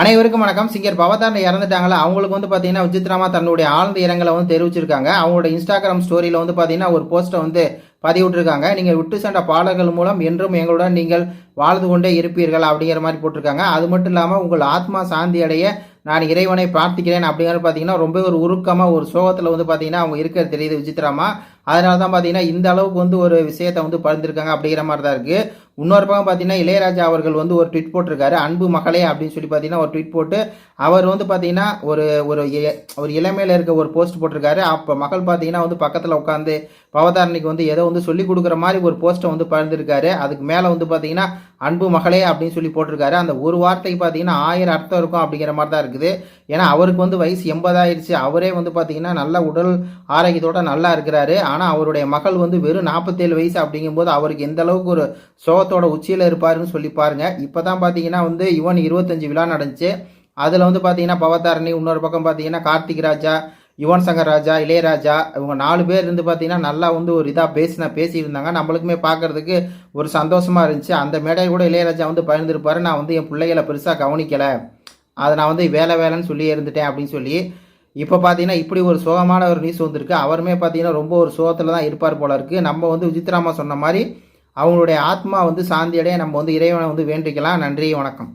அனைவருக்கும் வணக்கம். சிங்கர் பவதாரன் இறந்துட்டாங்களா? அவங்களுக்கு வந்து பார்த்தீங்கன்னா விசித்ராமா தன்னுடைய ஆழ்ந்த இரங்கலை வந்து தெரிவிச்சிருக்காங்க. அவங்களோட இன்ஸ்டாகிராம் ஸ்டோரியில் வந்து பார்த்தீங்கன்னா ஒரு போஸ்ட்டை வந்து பதிவிட்டிருக்காங்க. நீங்கள் விட்டு சென்ற பாடல்கள் மூலம் என்றும் எங்களுடன் நீங்கள் வாழ்ந்து கொண்டே இருப்பீர்கள் அப்படிங்கிற மாதிரி போட்டிருக்காங்க. அது மட்டும் இல்லாமல் உங்கள் ஆத்மா சாந்தி அடைய நான் இறைவனை பிரார்த்திக்கிறேன் அப்படிங்கிறது பார்த்தீங்கன்னா ரொம்ப ஒரு உருக்கமாக ஒரு சோகத்தில் வந்து பார்த்தீங்கன்னா அவங்க இருக்கிறது தெரியுது விசித்திரமா. அதனால தான் பார்த்தீங்கன்னா இந்த அளவுக்கு வந்து ஒரு விஷயத்தை வந்து பகிர்ந்துருக்காங்க அப்படிங்கிற மாதிரி தான் இருக்குது இன்னொரு பக்கம் பார்த்தீங்கன்னா இளையராஜா அவர்கள் வந்து ஒரு ட்விட் போட்டிருக்காரு. அன்பு மகளே அப்படின்னு சொல்லி பார்த்தீங்கன்னா ஒரு ட்விட் போட்டு அவர் வந்து பார்த்தீங்கன்னா ஒரு ஒரு ஒரு இளமையில் இருக்க ஒரு போஸ்ட் போட்டிருக்காரு. அப்போ மகள் பார்த்தீங்கன்னா வந்து பக்கத்தில் உட்காந்து பவதாரணிக்கு வந்து ஏதோ வந்து சொல்லி கொடுக்குற மாதிரி ஒரு போஸ்ட்டை வந்து பகிர்ந்துருக்காரு. அதுக்கு மேலே வந்து பார்த்தீங்கன்னா அன்பு மகளே அப்படின்னு சொல்லி போட்டிருக்காரு. அந்த ஒரு வார்த்தைக்கு பார்த்தீங்கன்னா ஆயிரம் அர்த்தம் இருக்கும் அப்படிங்கிற மாதிரி தான் இருக்குது. ஏன்னா அவருக்கு வந்து வயசு எண்பதாயிருச்சு. அவரே வந்து பார்த்தீங்கன்னா நல்ல உடல் ஆரோக்கியத்தோட நல்லா இருக்கிறாரு. ஆனால் அவருடைய மகள் வந்து வெறும் நாற்பத்தேழு வயசு அப்படிங்கும்போது அவருக்கு எந்த அளவுக்கு ஒரு சோகத்தோட உச்சியில் இருப்பாருன்னு சொல்லி பாருங்க. இப்போ தான் பார்த்தீங்கன்னா வந்து யுவன் இருபத்தஞ்சு விழா நடந்துச்சு. அதில் வந்து பார்த்தீங்கன்னா பவதாரணி இன்னொரு பக்கம் பார்த்தீங்கன்னா கார்த்திக் ராஜா யுவன் சங்கர் ராஜா இளையராஜா இவங்க நாலு பேர் இருந்து பார்த்தீங்கன்னா நல்லா வந்து ஒரு இதாக பேசினா பேசியிருந்தாங்க. நம்மளுக்குமே பார்க்கறதுக்கு ஒரு சந்தோஷமாக இருந்துச்சு. அந்த மேடையில் கூட இளையராஜா வந்து பயந்துருப்பார். நான் வந்து என் பிள்ளைகளை பெருசாக கவனிக்கலை. அதை நான் வந்து வேலை வேலைன்னு சொல்லி இருந்துட்டேன் அப்படின்னு சொல்லி இப்போ பார்த்தீங்கன்னா இப்படி ஒரு சோகமான ஒரு நியூஸ் வந்திருக்கு. அவருமே பார்த்தீங்கன்னா ரொம்ப ஒரு சோகத்தில் தான் இருப்பார் போல இருக்குது நம்ம வந்து விஜித்ராமா சொன்ன மாதிரி அவங்களுடைய ஆத்மா வந்து சாந்தியடைய நம்ம வந்து இறைவனை வந்து வேண்டிக்கலாம். நன்றி வணக்கம்.